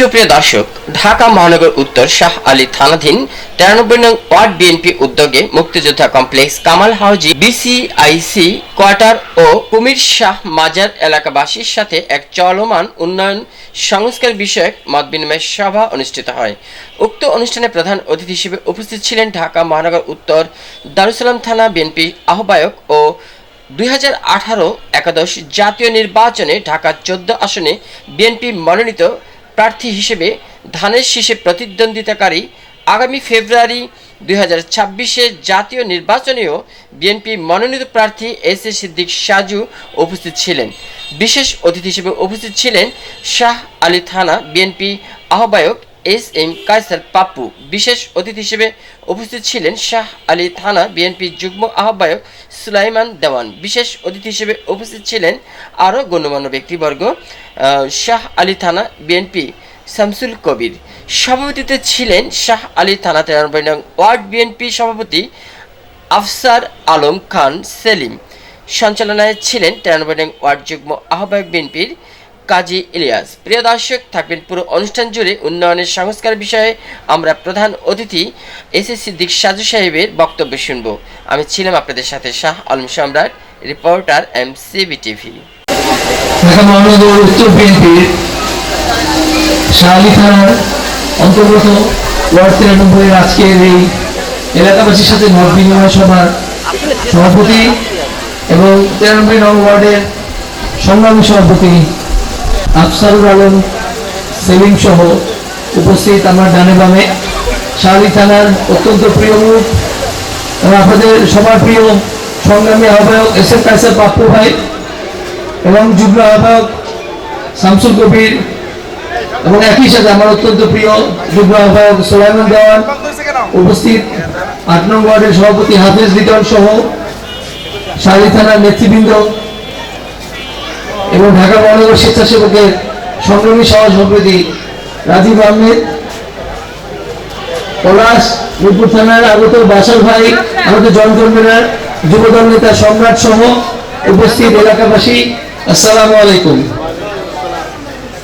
সুপ্রিয় দর্শক, ঢাকা মহানগর উত্তর শাহ আলী থানাধীন তিরানব্বই নং ওয়ার্ড বিএনপি উদ্যোগে মুক্তিযোদ্ধা কমপ্লেক্স কামাল হাউজি বিসিআইসি কোয়ার্টার ও কুমির শাহ মাজার এলাকাবাসীর সাথে এক চলমান উন্নয়ন সংস্কার বিষয়ক মত বিনিময় সভা অনুষ্ঠিত হয়। উক্ত অনুষ্ঠানে প্রধান অতিথি হিসেবে উপস্থিত ছিলেন ঢাকা মহানগর উত্তর দারুসালাম থানা বিএনপি আহ্বায়ক ও দুই হাজার আঠারো একাদশ জাতীয় নির্বাচনে ঢাকা চোদ্দ আসনে বিএনপি মনোনীত প্রার্থী হিসেবে ধানের শীষে প্রতিদ্বন্দ্বিতাকারী আগামী ফেব্রুয়ারি দুই হাজার ছাব্বিশে জাতীয় নির্বাচনেও বিএনপি মনোনীত প্রার্থী এস এ সিদ্দিক সাজু উপস্থিত ছিলেন। বিশেষ অতিথি হিসেবে উপস্থিত ছিলেন শাহ আলী থানা বিএনপি আহ্বায়ক এস এম কায়সার পাপ্পু। বিশেষ অতিথি হিসেবে উপস্থিত ছিলেন শাহ আলী থানা বিএনপি যুগ্ম আহ্বায়ক সুলাইমান দেওয়ান। বিশেষ অতিথি হিসেবে উপস্থিত ছিলেন আরও গণ্যমান্য ব্যক্তিবর্গ শাহ আলী থানা বিএনপি শামসুল কবির। সভাপতিতে ছিলেন শাহ আলী থানা তিরানব্বই নং ওয়ার্ড বিএনপি সভাপতি আফসার আলম খান সেলিম। সঞ্চালনায় ছিলেন তিরানব্বই নং ওয়ার্ড যুগ্ম আহ্বায়ক বিএনপির কাজী ইলিয়াস। প্রিয় দর্শক, থাকবেন পুরো অনুষ্ঠান জুড়ে উন্নয়নের সংস্কার বিষয়ে আমরা প্রধান অতিথি এস এস সিদ্দিক সাজু সাহেবের বক্তব্য শুনব। আমি ছিলাম আপনাদের সাথে Shah Alam Samrat, reporter M CB TV Dhaka মহানগর উত্তর অন্তর্গত ওয়ার্ড তিরানব্বইয়ের আজকের এই এলাকাবাসীর সাথে মত বিনিময় সভার সভাপতি এবং তিরানব্বই নং ওয়ার্ডের সংগ্রামী সভাপতি আফসারুল আলম, সেলিম সহ উপস্থিত আমার ডানে বামে। শাহালি থানার অত্যন্ত প্রিয় মুখ এবং আপনাদের সবার প্রিয় সংগ্রামী আহ্বায়ক এস এফ কাইসার পাপ্পু ভাই এবং যুগ্ম আহ্বায়ক শামসুল কবির এবং একই সাথে আমার অত্যন্ত প্রিয় যুগ্ম আহ্বায়ক সোলাইমান দেওয়ান উপস্থিত আট নং ওয়ার্ডের সভাপতি হাফেজ লিটন সহ শালী থানার নেতৃবৃন্দ। এবং ঢাকা মহানগর স্বেচ্ছাসেবকের সংগ্রামী সহ সভাপতি রাজীব আহমেদ, পলাশ, মিরপুর থানার আগত বাসার ভাই, আমাদের জন কনভেনার, যুবদল নেতা সম্রাট সহ উপস্থিত এলাকাবাসী, আসসালামু আলাইকুম।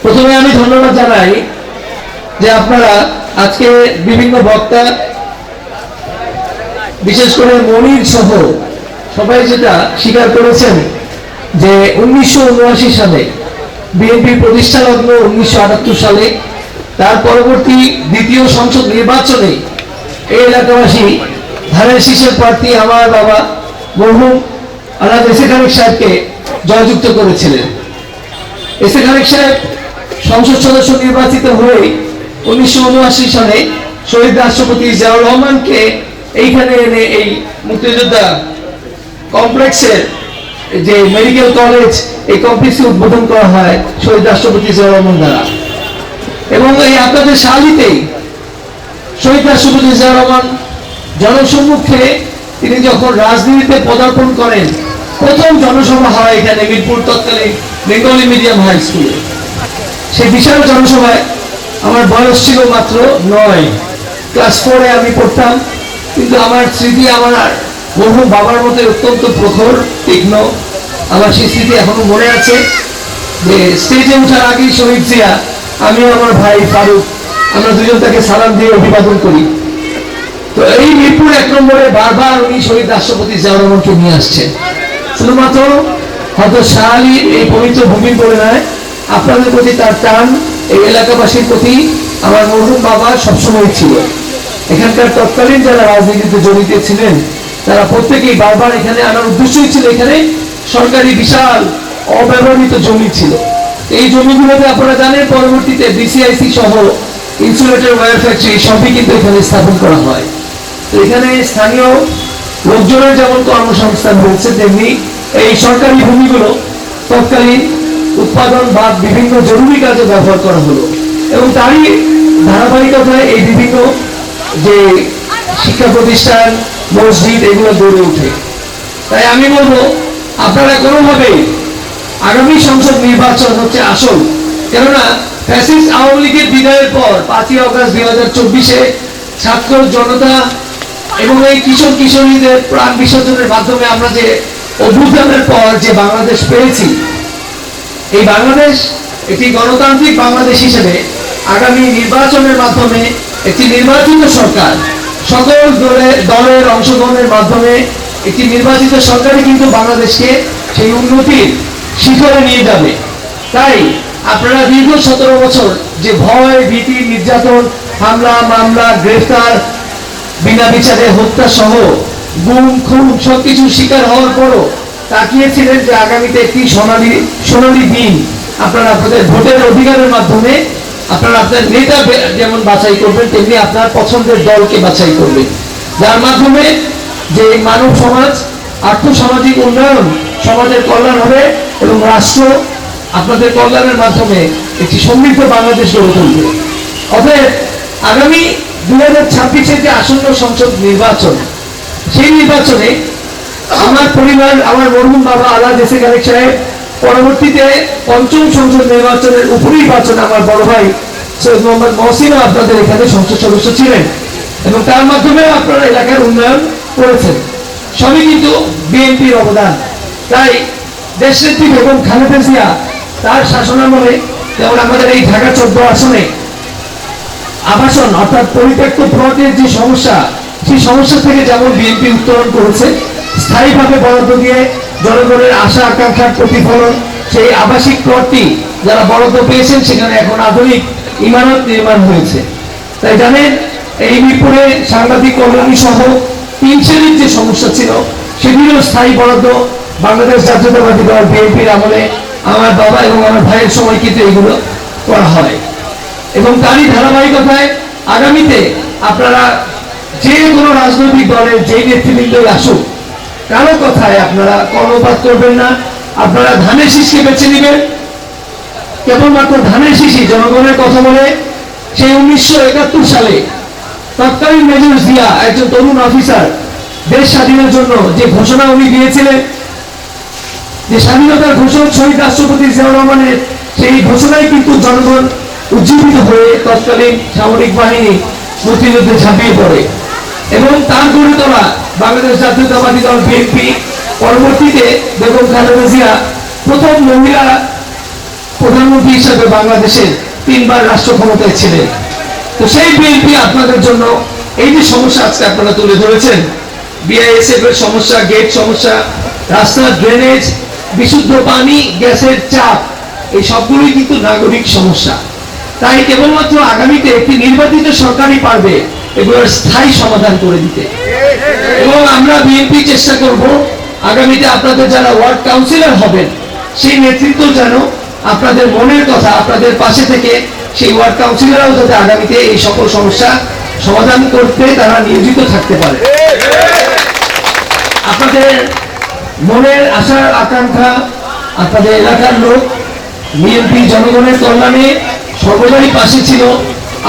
প্রথমে আমি ধন্যবাদ জানাই যে আপনারা আজকে বিভিন্ন বক্তা, বিশেষ করে মনির সহ সবাই যেটা স্বীকার করেছেন যে উনিশশো উনআশি সালে বিএনপি প্রতিষ্ঠা লগ্ন উনিশশো আটাত্তর সালে, তার পরবর্তী দ্বিতীয় সংসদ নির্বাচনে এই এলাকাবাসী ধানের শীষের প্রার্থী আমার বাবা মরহুম আনাদ এসে খানিক সাহেবকে জয়যুক্ত করেছিলেন। এসে খানিক সাহেব সংসদ সদস্য নির্বাচিত হয়ে উনিশশো উনআশি সালে শহীদ রাষ্ট্রপতি জিয়াউর রহমানকে এইখানে এনে এই মুক্তিযোদ্ধা কমপ্লেক্সের যে মেডিকেল কলেজ এই কমপ্লেক্সে উদ্বোধন করা হয় শহীদ রাষ্ট্রপতি রহমান দ্বারা। এবং এই আপনাদের শালিতেই শহীদ রাষ্ট্রপতি জিয়াউর রহমান জনসম্মুখে তিনি যখন রাজনীতিতে পদার্পণ করেন, প্রথম জনসভা হয় এখানে মিরপুর তৎকালীন বেঙ্গলি মিডিয়াম হাই স্কুলে। সেই বিশাল জনসভায় আমার বয়স ছিল মাত্র নয়। ক্লাস ফোরে আমি পড়তাম, কিন্তু আমার স্মৃতি আমার বহু বাবার মতো অত্যন্ত প্রখর, তীক্ষ্ণ আমার সেই স্মৃতি এখনও মনে আছে। যে স্টেজে ওঠার আগেই শহীদ জিয়া আমি আমার ভাই ফারুক, আমরা দুজন তাকে সালাম দিয়ে অভিবাদন করি। তো এই মিরপুর এক নম্বরে বারবার উনি শহীদ রাষ্ট্রপতি জিয়াউর রহমানকে নিয়ে আসছেন। শুধুমাত্র হয়তো শাহালির এই পবিত্র ভূমির বলে নয়, আপনাদের প্রতি তার টান, এই এলাকাবাসীর প্রতি আমার মরহুম বাবা সবসময় ছিল। এখানকার তৎকালীন যারা রাজনীতিতে জড়িত ছিলেন তারা প্রত্যেকেই বারবার এখানে আনার উদ্দেশ্যই ছিল এখানে সরকারি বিশাল অব্যবহৃত জমি ছিল। এই জমিগুলোতে আপনারা জানেন পরবর্তীতে বিসিআইসি সহ ইনসুলেটর ওয়্যার ফ্যাক্টরি সবই কিন্তু এখানে স্থাপন করা হয়। তো এখানে স্থানীয় লোকজনের যেমন কর্মসংস্থান হয়েছে, তেমনি এই সরকারি ভূমিগুলো তৎকালীন উৎপাদন বা বিভিন্ন জরুরি কাজে ব্যবহার করা হলো এবং তারই ধারাবাহিকতায় এই বিভিন্ন যে শিক্ষা প্রতিষ্ঠান মসজিদ এগুলো গড়ে ওঠে। তাই আমি বলব, আপনারা কোনোভাবে আগামী সংসদ নির্বাচন হচ্ছে আসল। কেননা, ফ্যাসিস্ট আওয়ামী লীগের বিদায়ের পর পাঁচই অগস্ট দুই হাজার চব্বিশে ছাত্র জনতা এবং এই কিশোর কিশোরীদের প্রাণ বিসর্জনের মাধ্যমে আমরা যে অভ্যুত্থানের পর যে বাংলাদেশ পেয়েছি, এই বাংলাদেশ একটি গণতান্ত্রিক বাংলাদেশ হিসেবে আগামী নির্বাচনের মাধ্যমে একটি নির্বাচিত সরকার সকল দলের দলের অংশগ্রহণের মাধ্যমে একটি নির্বাচিত সরকারই কিন্তু বাংলাদেশকে সেই উন্নতির শিখরে নিয়ে যাবে। তাই আপনারা দীর্ঘ সতেরো বছর যে ভয়, ভীতি, নির্যাতন, হামলা, মামলা, গ্রেফতার, বিনা বিচারে হত্যা সহ গুম, খুন সবকিছু শিকার হওয়ার পরও তাকিয়েছিলেন যে আগামীতে একটি সোনালী সোনালী দিন আপনারা আপনাদের ভোটের অধিকারের মাধ্যমে আপনারা আপনার নেতা যেমন বাছাই করবেন, তেমনি আপনার পছন্দের দলকে বাছাই করবেন। যার মাধ্যমে যে মানব সমাজ, আর্থসামাজিক উন্নয়ন, সমাজের কল্যাণ হবে এবং রাষ্ট্র আপনাদের কল্যাণের মাধ্যমে একটি সমৃদ্ধ বাংলাদেশ গড়ে তুলবে। অতএব আগামী দুই হাজার ছাব্বিশের যে আসন্ন সংসদ নির্বাচন, সেই নির্বাচনে আমার পরিবার, আমার মরহুম বাবা দেশে গালিক সাহেব পরবর্তীতে পঞ্চম সংসদ নির্বাচনের উপনির্বাচনে আমার বড় ভাই সৈয়দ মোহাম্মদ মহসিনও আপনাদের এখানে সংসদ সদস্য ছিলেন। এবং তার মাধ্যমে আপনারা এলাকার উন্নয়ন করেছেন। সবই কিন্তু বিএনপির অবদান। তাই দেশনেত্রী বেগম খালেদা জিয়া তার শাসনামলে যেমন আমাদের এই ঢাকা চোদ্দ আসনে আবাসন অর্থাৎ পরিত্যক্ত প্লটের যে সমস্যা, সেই সমস্যা থেকে যেমন বিএনপি উত্তরণ করেছে, স্থায়ীভাবে বরাদ্দ দিয়ে জনগণের আশা আকাঙ্ক্ষার প্রতিফলন, সেই আবাসিক প্লটটি যারা বরাদ্দ পেয়েছেন, সেখানে এখন আধুনিক ইমারত নির্মাণ হয়েছে। তাই জানেন, এই মিরপুরে সাংবাদিক কলোনি সহ তিন শ্রেণির যে সমস্যা ছিল সেগুলো স্থায়ী বরাদ্দ বাংলাদেশ জাতীয়তাবাদী দল, বিএনপির আমলে আমার বাবা এবং আমার ভাইয়ের সময় কিন্তু এগুলো করা হয়। এবং তারই ধারাবাহিকতায় আগামীতে আপনারা যে কোনো রাজনৈতিক দলের যে নেতৃবৃন্দই আসুক কারও কথায় আপনারা কর্ণপাত করবেন না। আপনারা ধানের শীষকে বেছে নেবেন। কেবলমাত্র ধানের শীষই জনগণের কথা বলে। সেই উনিশশো একাত্তর সালে তৎকালীন মেজর জিয়া, একজন তরুণ অফিসার, দেশ স্বাধীনের জন্য যে ঘোষণা উনি দিয়েছিলেন, যে স্বাধীনতার ঘোষক শহীদ রাষ্ট্রপতি জিয়াউর রহমানের সেই ঘোষণায় কিন্তু জনগণ উজ্জীবিত হয়ে তৎকালীন সামরিক বাহিনী মুক্তিযুদ্ধে ঝাঁপিয়ে পড়ে। এবং তার গড়ে তোলা বাংলাদেশ জাতীয়তাবাদী দল বিএনপি। পরবর্তীতে বেগম খালেদা জিয়া প্রথম মহিলা প্রধানমন্ত্রী হিসেবে বাংলাদেশের তিনবার রাষ্ট্র ক্ষমতায় ছিলেন। তো সেই বিএনপি আপনাদের জন্য এই যে সমস্যা আজকে আপনারা তুলে ধরেছেন বিআইএসএফ এর সমস্যা গেট সমস্যা রাস্তা ড্রেনেজ বিশুদ্ধ পানি, গ্যাসের চাপ, এই সবগুলোই কিন্তু নাগরিক সমস্যা। তাই কেবলমাত্র আগামীতে একটি নির্বাচিত সরকারই পারবে এগুলোর স্থায়ী সমাধান করে দিতে। এবং আমরা বিএনপি চেষ্টা করব। আগামীতে আপনাদের যারা ওয়ার্ড কাউন্সিলর হবেন, সেই নেতৃত্ব যেন আপনাদের মনের কথা, আপনাদের পাশে থেকে সেই ওয়ার্ড কাউন্সিলররাও যাতে আগামীতে এই সকল সমস্যা সমাধান করতে তারা নিয়োজিত থাকতে পারে। আপনাদের মনের আশার আকাঙ্ক্ষা, আপনাদের এলাকার লোক বিএনপি জনগণের কল্যাণে সর্বদাই পাশে ছিল।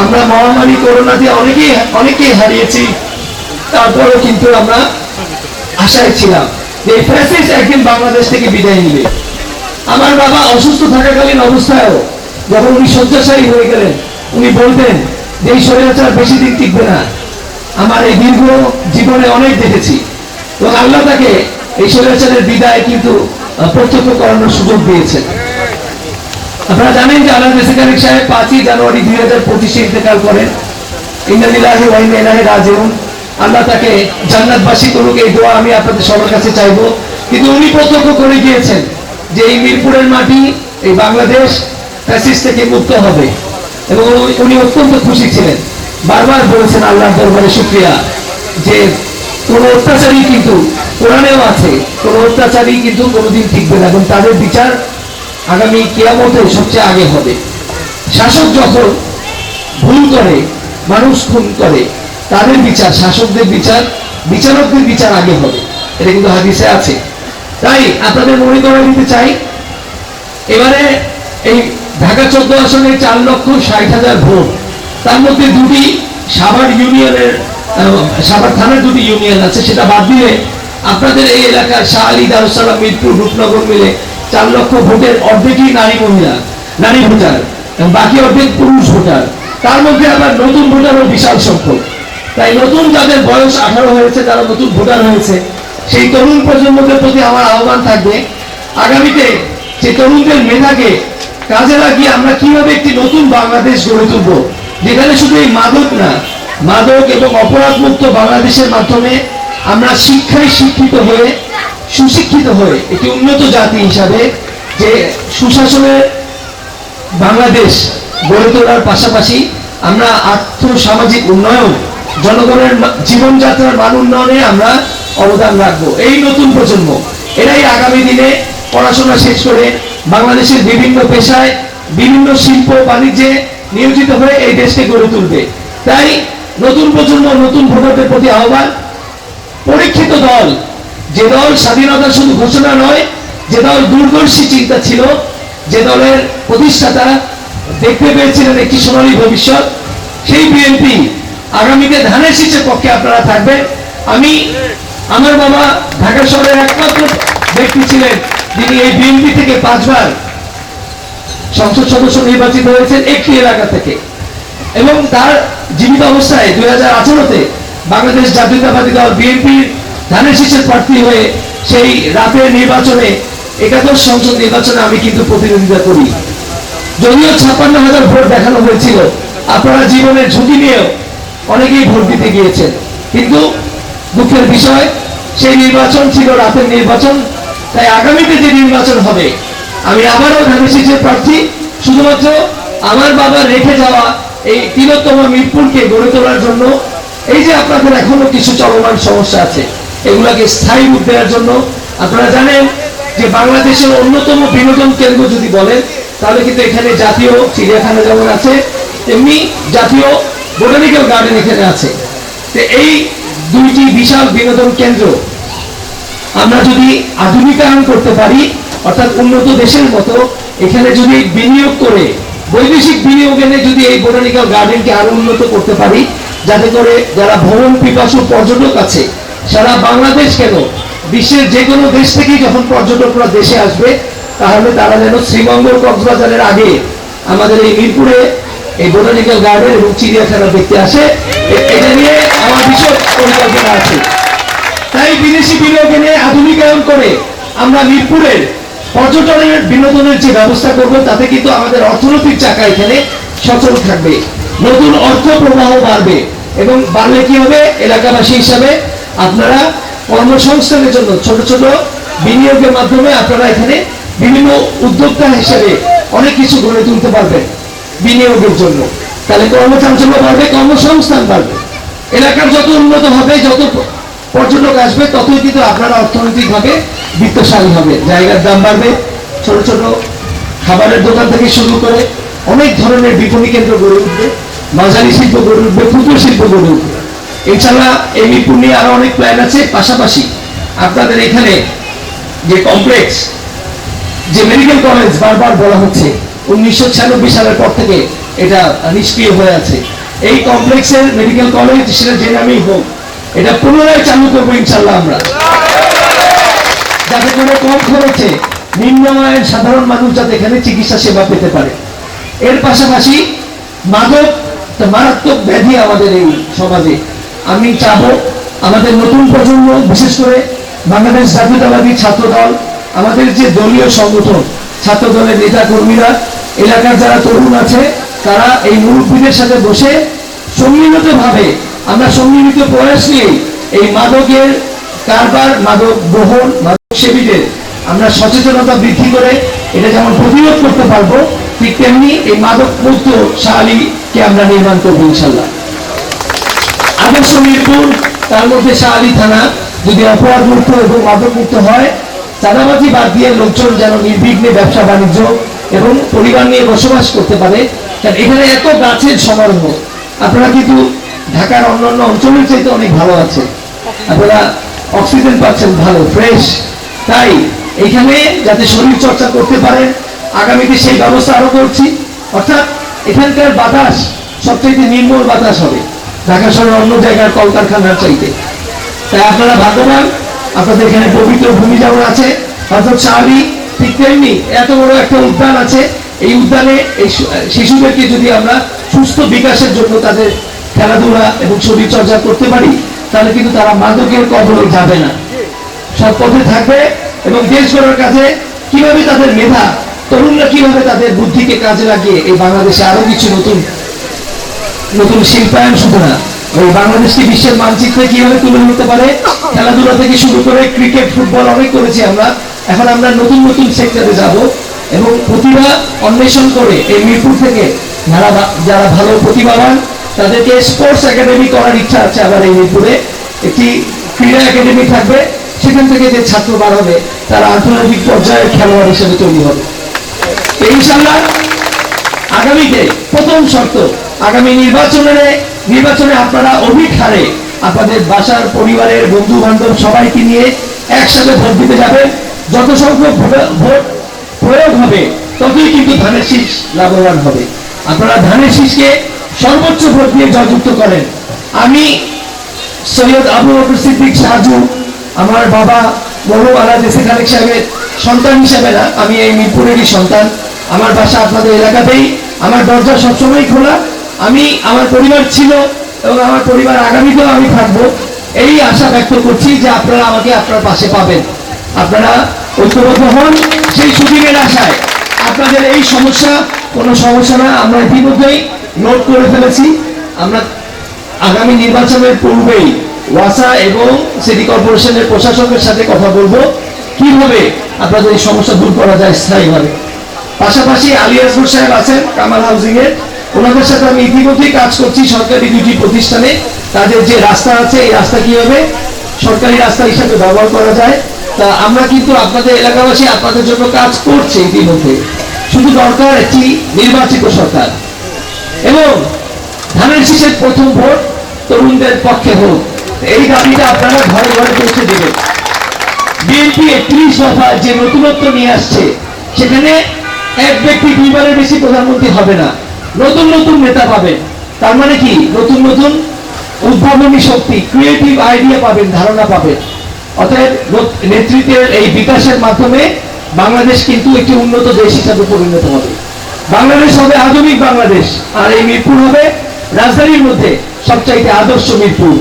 আমরা মহামারী করোনাতে অনেকেই অনেকেই হারিয়েছি। তারপরেও কিন্তু আমরা আশায় ছিলাম যে ফ্যাসিস্ট একদিন বাংলাদেশ থেকে বিদায় নিবে। আমার বাবা অসুস্থ থাকাকালীন অবস্থায়ও যখন উনি শয্যাশায়ী হয়ে গেলেন, উনি বলতেন যে এই স্বৈরাচার বেশি দিন টিকবে না। আমার এই দীর্ঘ জীবনে অনেক দেখেছি। এবং আল্লাহ তাকে এই স্বৈরাচারের বিদায় কিন্তু প্রত্যক্ষ করানোর সুযোগ দিয়েছেন। আপনারা জানেন যে আল্লাহ বেসিকারিক সাহেব পাঁচই জানুয়ারি দুই হাজার পঁচিশে ইন্তেকাল করেন। ইন্দানিলাহি ওয়াইন আল্লাহ তাকে জান্নাতবাসী করুক, এই দোয়া আমি আপনাদের সবার কাছে চাইব। কিন্তু উনি প্রত্যক্ষ করে গিয়েছেন যে এই মিরপুরের মাটি, এই বাংলাদেশ ফ্যাসিস্ট থেকে মুক্ত হবে। এবং উনি- অত্যন্ত খুশি ছিলেন। বারবার বলেছেন আল্লাহর দরবারে শুক্রিয়া যে কোন অত্যাচারী কিন্তু কোরআনেও আছে, কোন অত্যাচারী কিন্তু কোনোদিন টিকবে না। এবং তাদের বিচার আগামী কেয়ামতে সবচেয়ে আগে হবে। শাসক যখন ভুল করে, মানুষ খুন করে, তাদের বিচার, শাসকদের বিচার, বিচারকদের বিচার আগে হবে। এটা কিন্তু হাদিসে আছে। তাই আপনাদের মনে করে দিতে চাই, এবারে এই ঢাকা চোদ্দ আসনে চার লক্ষ ষাট হাজার ভোট, তার মধ্যে দুটি সাভার ইউনিয়নের সাভার থানার দুটি ইউনিয়ন আছে, সেটা বাদ দিলে আপনাদের এই এলাকার শাহ আলী দারুসালাম মিরপুর রূপনগর মিলে চার লক্ষ ভোটের অর্ধেকই নারী মহিলা, নারী ভোটার বাকি অর্ধেক পুরুষ ভোটার। তার মধ্যে আবার নতুন ভোটারও বিশাল সংখ্যক। তাই নতুন যাদের বয়স আঠারো হয়েছে তারা নতুন ভোটার হয়েছে, সেই তরুণ প্রজন্মদের প্রতি আমার আহ্বান থাকবে, আগামীতে যে তরুণদের মেধাকে কাজে লাগিয়ে আমরা কীভাবে একটি নতুন বাংলাদেশ গড়ে তুলব, যেখানে শুধু এই মাদক না, মাদক এবং অপরাধ মুক্ত বাংলাদেশের মাধ্যমে আমরা শিক্ষায় শিক্ষিত হয়ে সুশিক্ষিত হয়ে একটি উন্নত জাতি হিসাবে যে সুশাসনের বাংলাদেশ গড়ে তোলার পাশাপাশি আমরা আর্থ সামাজিক উন্নয়ন, জনগণের জীবনযাত্রার মান উন্নয়নে আমরা অবদান রাখব। এই নতুন প্রজন্ম, এরাই আগামী দিনে পড়াশোনা শেষ করে বাংলাদেশের বিভিন্ন পেশায় বিভিন্ন শিল্প বাণিজ্যে নিয়োজিত হয়ে এই দেশকে গড়ে তুলবে। তাই নতুন প্রজন্ম, নতুন ভোটারদের প্রতি আহ্বান। পরীক্ষিত দল যে দল স্বাধীনতা শুধু ঘোষণা নয়, যে দল দূরদর্শী চিন্তা ছিল, যে দলের প্রতিষ্ঠাতা দেখতে পেয়েছিলেন একটি সোনালী ভবিষ্যৎ, সেই বিএনপি আগামীতে ধানের শীষের পক্ষে আপনারা থাকবেন। আমি, আমার বাবা ঢাকা শহরের একমাত্র ব্যক্তি ছিলেন, যিনি এই বিএনপি থেকে পাঁচবার সংসদ সদস্য নির্বাচিত হয়েছেন একটি এলাকা থেকে। এবং তার জীবিত অবস্থায় দুই হাজার আঠারোতে বাংলাদেশ জাতীয়তাবাদী দল বিএনপির ধানের শীষের প্রার্থী হয়ে সেই রাতের নির্বাচনে একাদশ সংসদ নির্বাচনে আমি কিন্তু প্রতিদ্বন্দ্বিতা করি। যদিও ছাপ্পান্ন হাজার ভোট দেখানো হয়েছিল, আপনারা জীবনের ঝুঁকি নিয়েও অনেকেই ভোট দিতে গিয়েছেন। কিন্তু দুঃখের বিষয়, সেই নির্বাচন ছিল রাতের নির্বাচন, তাই আগামীতে যে নির্বাচন হবে, আমি আবারও ধানের শীষের প্রার্থী, শুধুমাত্র আমার বাবার রেখে যাওয়া এই তিলোত্তম মিরপুরকে গড়ে তোলার জন্য। এই যে আপনাদের এখনও কিছু চলমান সমস্যা আছে এগুলাকে স্থায়ী রূপ দেওয়ার জন্য আপনারা জানেন যে বাংলাদেশের অন্যতম বিনোদন কেন্দ্র যদি বলেন, তাহলে কিন্তু এখানে জাতীয় চিড়িয়াখানা যেমন আছে, তেমনি জাতীয় বোটানিক্যাল গার্ডেন এখানে আছে। তো এই দুইটি বিশাল বিনোদন কেন্দ্র আমরা যদি আধুনিকায়ন করতে পারি, অর্থাৎ উন্নত দেশের মতো, এখানে যদি বিনিয়োগ করে, বৈদেশিক বিনিয়োগ এনে যদি এই বোটানিক্যাল গার্ডেনকে আরও উন্নত করতে পারি, যাতে করে যারা ভ্রমণ পিপাসু পর্যটক আছে সারা বাংলাদেশ কেন? বিশ্বের যে কোনো দেশ থেকেই যখন পর্যটকরা দেশে আসবে, তাহলে তারা যেন শ্রীমঙ্গল কক্সবাজারের আগে আমাদের এই মিরপুরে এই বোটানিক্যাল গার্ডেন এবং চিড়িয়াখানা দেখতে আসে। এটা নিয়ে আমার ভীষণ পরিকল্পনা আছে। তাই বিদেশি বিনিয়োগ এনে আধুনিকায়ন করে আমরা মিরপুরের পর্যটনের বিনোদনের যে ব্যবস্থা করব, তাতে কিন্তু আমাদের অর্থনৈতিক চাকা এখানে সচল থাকবে। নতুন অর্থ প্রবাহ বাড়বে এবং বাড়লে কি হবে? এলাকাবাসী হিসাবে আপনারা কর্মসংস্থানের জন্য ছোট ছোট বিনিয়োগের মাধ্যমে আপনারা এখানে বিভিন্ন উদ্যোক্তা হিসেবে অনেক কিছু গড়ে তুলতে পারবেন বিনিয়োগের জন্য। তাহলে কর্মচাঞ্চল্য বাড়বে, কর্মসংস্থান বাড়বে। এলাকার যত উন্নত হবে, যত পর্যটক আসবে, ততই কিন্তু আপনারা অর্থনৈতিকভাবে বিত্তশালী হবে। জায়গার দাম বাড়বে, ছোট ছোট খাবারের দোকান থেকে শুরু করে অনেক ধরনের বিপণী কেন্দ্র গড়ে উঠবে, মাঝারি শিল্প গড়ে উঠবে, ক্ষুদ্র শিল্প গড়ে উঠবে। এছাড়া এই মিরপুর নিয়ে আরও অনেক প্ল্যান আছে। পাশাপাশি আপনাদের এখানে যে কমপ্লেক্স যে মেডিকেল কলেজ বারবার বলা হচ্ছে, উনিশশো সালের পর থেকে এটা নিষ্ক্রিয় হয়ে আছে। এই কমপ্লেক্সের মেডিকেল কলেজ সেটা যে নামেই হোক, এটা পুনরায় চালু করব ইনশাল্লাহ আমরা। যাতে করে কম খরচে নিম্ন আয়ের সাধারণ মানুষ যাতে এখানে চিকিৎসা সেবা পেতে পারে। এর পাশাপাশি মাদক মারাত্মক ব্যাধি আমাদের এই সমাজে আমি চাবো আমাদের নতুন প্রজন্ম, বিশেষ করে বাংলাদেশ জাতীয়তাবাদী ছাত্র দল আমাদের যে দলীয় সংগঠন ছাত্র দলের নেতা কর্মীরা এলাকার যারা তরুণ আছে, তারা এই মুরব্বীদের সাথে বসে সম্মিলিত ভাবে আমরা সম্মিলিত প্রয়াস নিয়ে এই মাদকের কারবার, মাদক গ্রহণ, মাদক সেবীদের আমরা সচেতনতা বৃদ্ধি করে এটা যেমন প্রতিরোধ করতে পারব, ঠিক তেমনি এই মাদক মুক্ত শালীকে আমরা নির্মাণ করব ইনশাল্লাহ। আদর্শ মিরপুর তার মধ্যে শাহালি থানা, যদি অপরাধ মুক্ত এবং মাদক মুক্ত হয়, চাঁদাবাজি বাদ দিয়ে লোকজন যেন নির্বিঘ্নে ব্যবসা বাণিজ্য এবং পরিবার নিয়ে বসবাস করতে পারে, কারণ এখানে এত গাছের সমারোহ। আপনারা কিন্তু ঢাকার অন্যান্য অঞ্চলের চাইতে অনেক ভালো আছে। আপনারা অক্সিজেন পাচ্ছেন ভালো, ফ্রেশ। তাই এখানে যাতে শরীর চর্চা করতে পারেন আগামীতে সেই ব্যবস্থা আরও করছি। অর্থাৎ এখানকার বাতাস সবচেয়ে নির্মল বাতাস হবে। ঢাকা শহরের অন্য জায়গার কলকারখানার চাইতে। তাই আপনারা ভাগ্যবান, আপনাদের এখানে পবিত্র ভূমি যেমন আছে হজরত শাহরি ঠিক তেমনি এত বড় একটা উদ্যান আছে। এই উদ্যানে এই শিশুদেরকে যদি আমরা সুস্থ বিকাশের জন্য তাদের খেলাধুলা এবং শরীর চর্চা করতে পারি, তাহলে কিন্তু তারা মাদকের কবলে যাবে না। সব পথে থাকবে এবং দেশ গড়ার কাজে কীভাবে তাদের মেধা, তরুণরা কীভাবে তাদের বুদ্ধিকে কাজে লাগিয়ে এই বাংলাদেশে আরও কিছু নতুন নতুন শিল্পায়ন শুধু না ওই বাংলাদেশকে বিশ্বের মানচিত্রে কীভাবে তুলে ধরতে পারে, খেলাধুলা থেকে শুরু করে ক্রিকেট, ফুটবল অনেক করেছি আমরা। এখন আমরা নতুন নতুন সেক্টরে যাব এবং প্রতিভা অন্বেষণ করে এই মিরপুর থেকে যারা যারা ভালো প্রতিভাবান, তাদেরকে স্পোর্টস একাডেমি করার ইচ্ছা আছে আবার এই মিরপুরে। একটি ক্রীড়া একাডেমি থাকবে, সেখান থেকে যে ছাত্র বার হবে, তারা আন্তর্জাতিক পর্যায়ের খেলোয়াড় হিসেবে তৈরি হবে। তো ইনশাল্লাহ আগামীতে প্রথম শর্ত আগামী নির্বাচনে নির্বাচনে আপনারা অধিক হারে আপনাদের বাসার পরিবারের বন্ধু বান্ধব সবাইকে নিয়ে একসাথে ভোট দিতে যাবেন। যত সংখ্যক ভোট- প্রয়োগ হবে, ততই কিন্তু ধানের শীষ লাভবান হবে। আপনারা ধানের শীষকে সর্বোচ্চ ভোট দিয়ে জয়যুক্ত করেন। আমি সৈয়দ আবু সিদ্দিক সাহাজু আমার বাবা মরহুম আলাদ এসে খালেক সাহেবের সন্তান হিসেবে না, আমি এই মিরপুরেরই সন্তান। আমার বাসা আপনাদের এলাকাতেই, আমার দরজা সবসময় খোলা। আমি, আমার পরিবার ছিল এবং আমার পরিবার আগামীতেও আমি থাকব। এই আশা ব্যক্ত করছি যে আপনারা আমাকে আপনার পাশে পাবেন। আপনারা ঐক্যবদ্ধ হন সেই সুদিনের আশায়। আপনাদের এই সমস্যা, কোনো সমস্যা না, আমরা ইতিমধ্যেই নোট করে ফেলেছি। আমরা আগামী নির্বাচনের পূর্বেই ওয়াসা এবং সিটি কর্পোরেশনের প্রশাসকের সাথে কথা বলব। কীভাবে আপনাদের এই সমস্যা দূর করা যায় স্থায়ীভাবে? পাশাপাশি আলী আসবর সাহেব আছেন কামাল হাউজিং এর ওনাদের সাথে আমি ইতিমধ্যেই কাজ করছি সরকারি দুটি প্রতিষ্ঠানে। তাদের যে রাস্তা আছে, এই রাস্তা কীভাবে সরকারি রাস্তা হিসাবে ব্যবহার করা যায়। তা আমরা কিন্তু আপনাদের এলাকাবাসী আপনাদের জন্য কাজ করছে ইতিমধ্যে। শুধু দরকার একটি নির্বাচিত সরকার। এবং ধানের শীষের প্রথম ভোট তরুণদের পক্ষে হোক। এই দাবিটা আপনারা ঘরে ঘরে পৌঁছে দেবেন। বিএনপি একত্রিশ দফা যে নতুনত্ব নিয়ে আসছে, সেখানে এক ব্যক্তি দুইবারের বেশি প্রধানমন্ত্রী হবে না। নতুন নতুন নেতা পাবেন। তার মানে কি? নতুন নতুন উদ্ভাবনী শক্তি ক্রিয়েটিভ আইডিয়া পাবেন, ধারণা পাবেন। অতএব নেতৃত্বের এই বিকাশের মাধ্যমে বাংলাদেশ কিন্তু একটি উন্নত দেশ হিসাবে পরিণত হবে। বাংলাদেশ হবে আধুনিক বাংলাদেশ। আর এই মিরপুর হবে রাজধানীর মধ্যে সবচাইতে আদর্শ মিরপুর।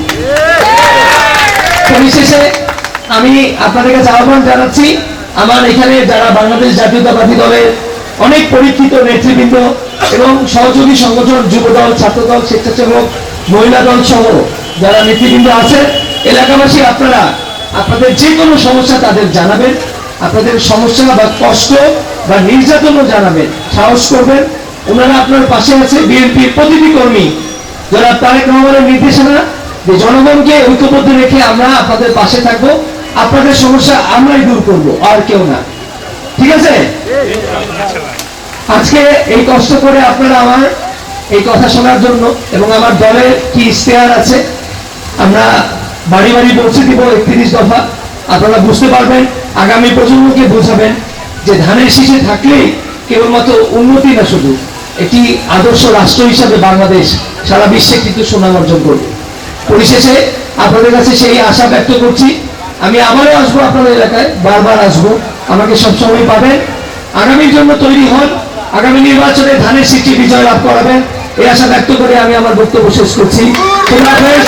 পরিশেষে আমি আপনাদের কাছে আহ্বান জানাচ্ছি, আমার এখানে যারা বাংলাদেশ জাতীয়তাবাদী দলের অনেক পরীক্ষিত নেতৃবৃন্দ এবং সহযোগী সংগঠন, যুবদল, ছাত্রদল, স্বেচ্ছাসেবক মহিলা দল সহ যারা নেতৃবৃন্দ আছেন এলাকাবাসী আপনারা, আপনাদের যে কোনো সমস্যা তাদের জানাবেন, আপনাদের সমস্যা বা কষ্ট বা নির্যাতনও জানাবেন, সাহস করবেন। ওনারা আপনার পাশে আছে, বিএনপির প্রতিটি কর্মী। যারা তারেক রহমানের নির্দেশনা যে জনগণকে ঐক্যবদ্ধ রেখে আমরা আপনাদের পাশে থাকব, আপনাদের সমস্যা আমরাই দূর করব, আর কেউ না। ঠিক আছে? আজকে এই কষ্ট করে আপনারা আমার এই কথা শোনার জন্য এবং আমার দলের কি ইশতেহার আছে, আমরা বাড়ি বাড়ি পৌঁছে দিব একত্রিশ দফা। আপনারা বুঝতে পারবেন, আগামী প্রজন্মকে বোঝাবেন যে ধানের শীষে থাকলেই কেবলমাত্র উন্নতি না শুধু একটি আদর্শ রাষ্ট্র হিসাবে বাংলাদেশ সারা বিশ্বে কিন্তু সুনাম অর্জন করবে। পরিশেষে আপনাদের কাছে সেই আশা ব্যক্ত করছি আমি আবারও আসব আপনাদের এলাকায়, বারবার আসব। আমাকে সবসময় পাবেন। আগামীর জন্য তৈরি হন। আগামী নির্বাচনে ধানের সিটি বিজয় লাভ করাবেন। এই আশা ব্যক্ত করে আমি আমার বক্তব্য শেষ করছি। বাংলাদেশ